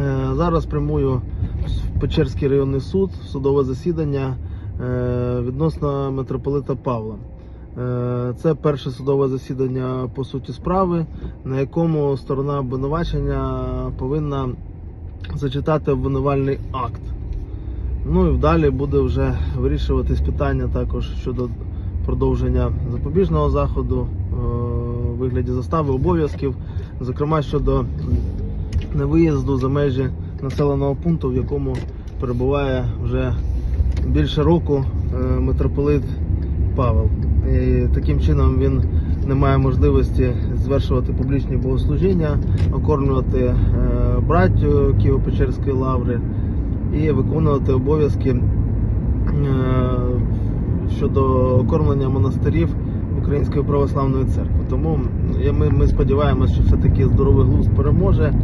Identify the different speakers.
Speaker 1: Е, Зараз прямую в Печерський районний суд, судове засідання е, відносно митрополита Павла. Е, Це перше судове засідання по суті справи, на якому сторона обвинувачення повинна зачитати обвинувальний акт. Ну і далі буде вже вирішуватись питання також щодо продовження запобіжного заходу вигляді застави обов'язків, зокрема щодо невиїзду за межі населеного пункту, в якому перебуває вже більше року е, митрополит Павел. І таким чином він не має можливості звершувати публічні богослужіння, окормлювати е, браттю Києво-Печерської лаври і виконувати обов'язки е, щодо окормлення монастирів Української православної церкви. Тому ми, ми сподіваємося, що все-таки здоровий глузд переможе.